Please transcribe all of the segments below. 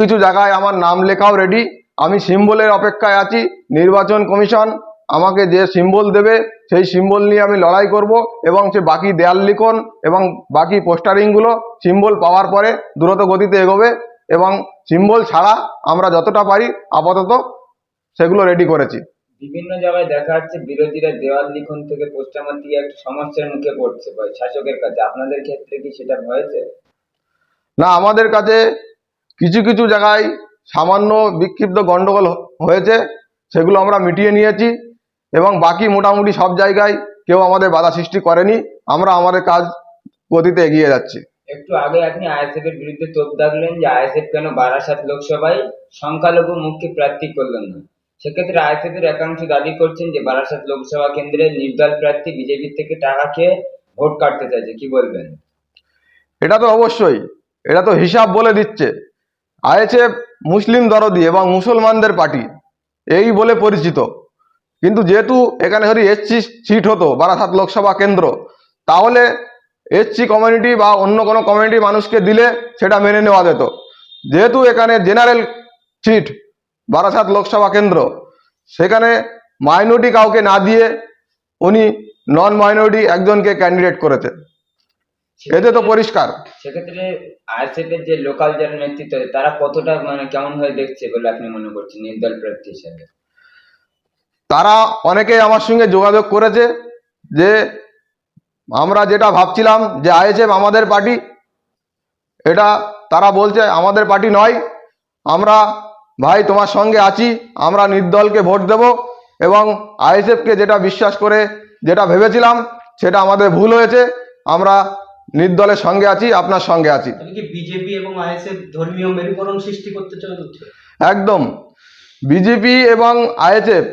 কিছু জায়গায় আমার নাম লেখাও রেডি আমি সিম্বলের অপেক্ষায় আছি। নির্বাচন কমিশন আমাকে যে সিম্বল দেবে সেই সিম্বল নিয়ে আমি লড়াই করব এবং সে বাকি দেয়াল লিখন এবং বাকি পোস্টারিংগুলো সিম্বল পাওয়ার পরে দ্রুত গতিতে এগোবে এবং সিম্বল ছাড়া আমরা যতটা পারি আপাতত সেগুলো রেডি করেছি। বিভিন্ন জায়গায় দেখা যাচ্ছে বিরোধীরা দেওয়াল লিখন থেকে পোস্টার দিয়ে একটা সমস্যার মুখে পড়ছে শাসকের কাছে। আপনাদের ক্ষেত্রে কি সেটা হয়েছে? না আমাদের কাছে কিছু কিছু জায়গায় সামান্য বিক্ষিপ্ত গন্ডগোল হ- হয়েছে সেগুলো আমরা মিটিয়ে নিয়েছি এবং বাকি মোটামুটি সব জায়গায় কেউ আমাদের বাধা সৃষ্টি করেনি আমরা আমাদের কাজ গতিতে এগিয়ে যাচ্ছি। একটু আগে আপনি আইএসএফ এর বিরুদ্ধে তোপ দাগলেন যে আইএসএফ কেন বারাসাত লোকসভায় সংখ্যালঘু মুখকে প্রার্থী করলেন না। সেক্ষেত্রে আইএসএফ এর একাংশ দাবি করছেন যে বারাসাত লোকসভা কেন্দ্রে নির্দল প্রার্থী বিজেপি থেকে টাকা খেয়ে ভোট কাটতে চাইছে কি বলবেন? এটা তো অবশ্যই এটা তো হিসাব বলে দিচ্ছে। আইএসএফ মুসলিম দরদি এবং মুসলমানদের পার্টি। এই বলে পরিচিত। কিন্তু যেহেতু এখানে যদি এসসি সিট হতো, বারাসাত লোকসভা কেন্দ্র, তাহলে এসসি কমিউনিটি বা অন্য কোনো কমিউনিটি মানুষকে দিলে সেটা মেনে নেওয়া যেত। যেহেতু এখানে জেনারেল সিট, বারাসাত লোকসভা কেন্দ্র, সেখানে মাইনরিটি কাউকে না দিয়ে উনি নন মাইনরিটি একজনকে ক্যান্ডিডেট করেছে। এতে তো পরিষ্কার। সেক্ষেত্রে এর যে লোকাল যারা নেতৃত্ব তারা কতটা মানে কেমন হয়ে দেখছে বলে আপনি মনে করছেন নির্দল প্রার্থী হিসেবে? তারা অনেকেই আমার সঙ্গে যোগাযোগ করেছে যে আমরা যেটা ভাবছিলাম যে আইএসএফ আমাদের পার্টি এটা তারা বলছে আমাদের পার্টি নয়। আমরা ভাই তোমার সঙ্গে আছি আমরা নির্দলকে ভোট দেব এবং আইএসএফকে যেটা বিশ্বাস করে যেটা ভেবেছিলাম সেটা আমাদের ভুল হয়েছে। আমরা নির্দলের সঙ্গে আছি আপনার সঙ্গে আছি। তাহলে কি বিজেপি এবং আইএসএফ ধর্মীয় মেরুকরণ সৃষ্টি করতে একদম। বিজেপি এবং আইএসএফ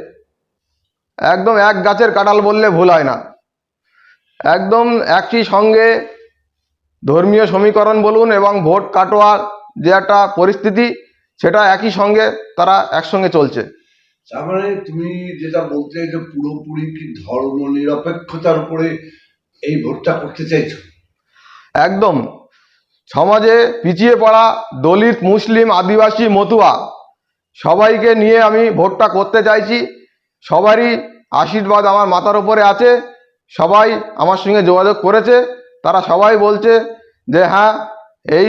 একদম এক গাছের কাঁঠাল বললে ভুল হয় না। একদম একই সঙ্গে ধর্মীয় সমীকরণ বলুন এবং ভোট কাটোয়ার যে একটা পরিস্থিতি সেটা একই সঙ্গে তারা একসঙ্গে চলছে। তার মানে তুমি যেটা বলতে যে পুরোপুরি কি ধর্ম নিরপেক্ষতার উপরে এই ভোটটা করতে চাইছো? একদম। সমাজে পিছিয়ে পড়া দলিত, মুসলিম, আদিবাসী, মতুয়া, সবাইকে নিয়ে আমি ভোটটা করতে চাইছি। সবারই আশীর্বাদ আমার মাথার উপরে আছে। সবাই আমার সঙ্গে যোগাযোগ করেছে। তারা সবাই বলছে যে হ্যাঁ এই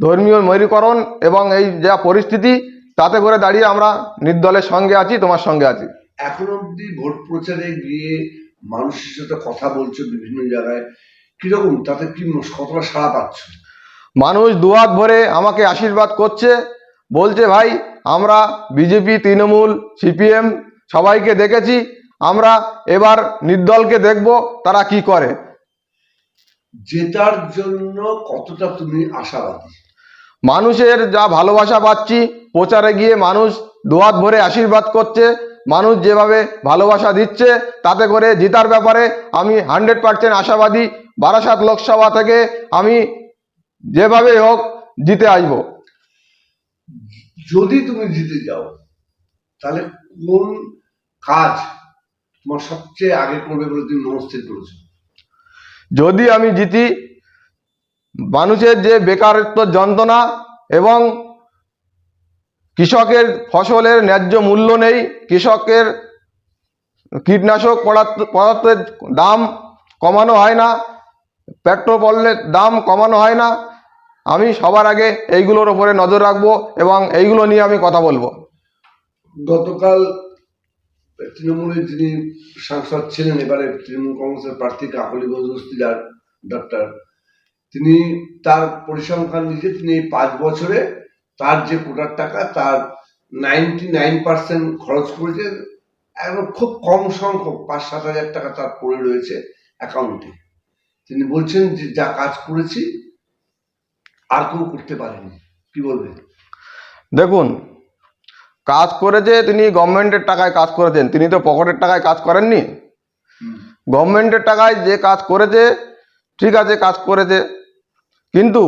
ধর্মীয় মেরুকরণ এবং এই যা পরিস্থিতি, তাতে করে দাঁড়িয়ে আমরা নির্দলের সঙ্গে আছি, তোমার সঙ্গে আছি। এখন অবধি ভোট প্রচারে গিয়ে মানুষের সাথে কথা বলছো বিভিন্ন জায়গায়। কীরকম? তাতে কি কতটা সাড়া পাচ্ছ? মানুষ দুহাত ভরে আমাকে আশীর্বাদ করছে বলছে ভাই আমরা বিজেপি তৃণমূল সিপিএম সবাইকে দেখেছি আমরা এবার নির্দলকে দেখব তারা কি করে? জেতার জন্য কতটা তুমি আশাবাদী? মানুষের যা ভালোবাসা পাচ্ছি প্রচারে গিয়ে মানুষ দুহাত ভরে আশীর্বাদ করছে মানুষ যেভাবে ভালোবাসা দিচ্ছে তাতে করে জেতার ব্যাপারে আমি হান্ড্রেড পার্সেন্ট আশাবাদী বারাসাত লোকসভা থেকে আমি যেভাবে হোক জিতে আসব। যদি তুমি জিতে যাও তাহলে কোন কাজ তোমার সবচেয়ে আগে করবে বলে তুমি মনস্থির করেছ? যদি আমি জিতি মানুষের যে বেকারত্ব যন্ত্রণা এবং কৃষকের ফসলের ন্যায্য মূল্য নেই কৃষকের কীটনাশক পদার্থ পদার্থের দাম কমানো হয় না পেট্রোল পণ্যের দাম কমানো হয় না। আমি সবার আগে এইগুলোর ওপরে নজর রাখব এবং এইগুলো নিয়ে আমি কথা বলব। গতকাল তৃণমূলের যিনি সাংসদ ছিলেন এবারে তৃণমূল কংগ্রেসের প্রার্থী কাকলি বস্তিদার ডক্টর তিনি তার পরিসংখ্যান নিজে তিনি এই পাঁচ বছরে তার যে কোটার টাকা, তার নাইনটি নাইন পার্সেন্ট খরচ করেছে। একদম খুব কম সংখ্যক, পাঁচ সাত হাজার টাকা তার পড়ে রয়েছে অ্যাকাউন্টে। তিনি বলছেন যে যা কাজ করেছি আর কেউ করতে পারেনি। কি বলবেন? দেখুন কাজ করেছে তিনি গভর্নমেন্টের টাকায় কাজ করেছেন তিনি তো পকেটের টাকায় কাজ করেননি। গভর্নমেন্টের টাকায় যে কাজ করেছে ঠিক আছে কাজ করেছে। কিন্তু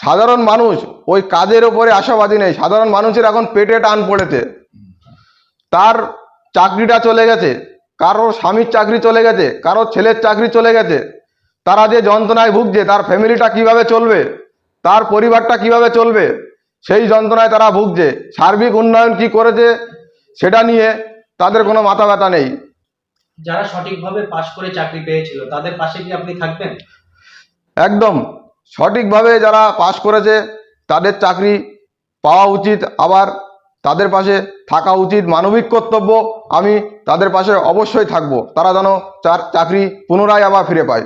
সাধারণ মানুষ ওই কাজের ওপরে আশাবাদী নেই। সাধারণ মানুষের এখন পেটে টান পড়েছে। তার চাকরিটা চলে গেছে। কারোর স্বামীর চাকরি চলে গেছে কারোর ছেলের চাকরি চলে গেছে। তারা যে যন্ত্রণায় ভুগছে তার ফ্যামিলিটা কীভাবে চলবে? তার পরিবারটা কীভাবে চলবে? সেই যন্ত্রণায় তারা ভুগছে। সার্বিক উন্নয়ন কি করেছে সেটা নিয়ে তাদের কোনো মাথা ব্যথা নেই। যারা সঠিকভাবে পাশ করে চাকরি পেয়েছিল তাদের পাশে কি আপনি থাকবেন? একদম। সঠিকভাবে যারা পাশ করেছে তাদের চাকরি পাওয়া উচিত। আবার তাদের পাশে থাকা উচিত। মানবিক কর্তব্য আমি তাদের পাশে অবশ্যই থাকব। তারা যেন চাকরি পুনরায় আবার ফিরে পায়।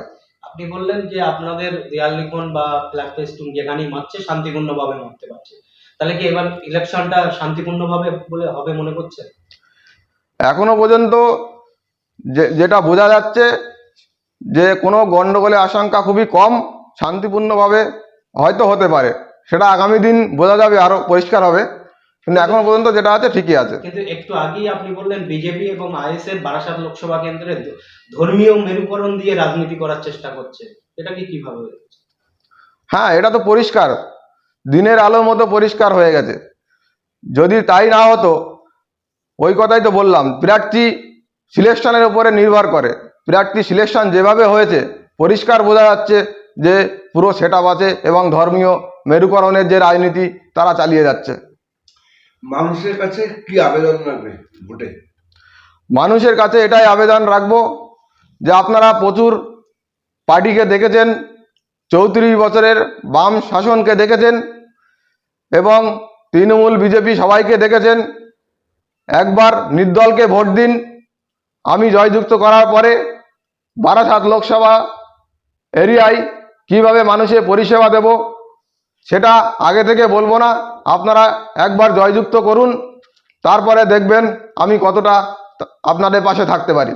আপনি বললেন যে আপনাদের দেয়াল লিখন বা ফ্ল্যাগ ফেস্টুন যেখানেই মারছে, শান্তিপূর্ণভাবে মারতে পারছে। তাহলে কি এবার ইলেকশনটা শান্তিপূর্ণভাবে বলে হবে মনে করছেন? এখনও পর্যন্ত যেটা বোঝা যাচ্ছে যে কোনো গণ্ডগোলের আশঙ্কা খুবই কম, শান্তিপূর্ণভাবে হয়তো হতে পারে। সেটা আগামী দিন বোঝা যাবে আরও পরিষ্কার হবে। কিন্তু এখনও পর্যন্ত যেটা আছে ঠিকই আছে। কিন্তু একটু আগেই আপনি বললেন বিজেপি এবং আইএসএফ বারাসাত লোকসভা কেন্দ্রে ধর্মীয় মেরুকরণ দিয়ে রাজনীতি করার চেষ্টা করছে। এটা কি কীভাবে হ্যাঁ এটা তো পরিষ্কার। দিনের আলোর মতো পরিষ্কার হয়ে গেছে। যদি তাই না হতো ওই কথাই তো বললাম প্রার্থী সিলেকশনের উপরে নির্ভর করে। প্রার্থী সিলেকশন যেভাবে হয়েছে পরিষ্কার বোঝা যাচ্ছে যে পুরো সেট আছে এবং ধর্মীয় মেরুকরণের যে রাজনীতি তারা চালিয়ে যাচ্ছে। মানুষের কাছে কি আবেদন রাখবে ভোটে? মানুষের কাছে এটাই আবেদন রাখব যে আপনারা প্রচুর পার্টিকে দেখেছেন, চৌত্রিশ বছরের বাম শাসনকে দেখেছেন এবং তৃণমূল, বিজেপি সবাইকে দেখেছেন। একবার নির্দলকে ভোট দিন, আমি জয়যুক্ত করার পরে বারাসাত লোকসভা এরিয়ায় কীভাবে মানুষের পরিষেবা দেব সেটা আগে থেকে বলব না। আপনারা একবার জয়যুক্ত করুন, তারপরে দেখবেন আমি কতটা আপনাদের পাশে থাকতে পারি।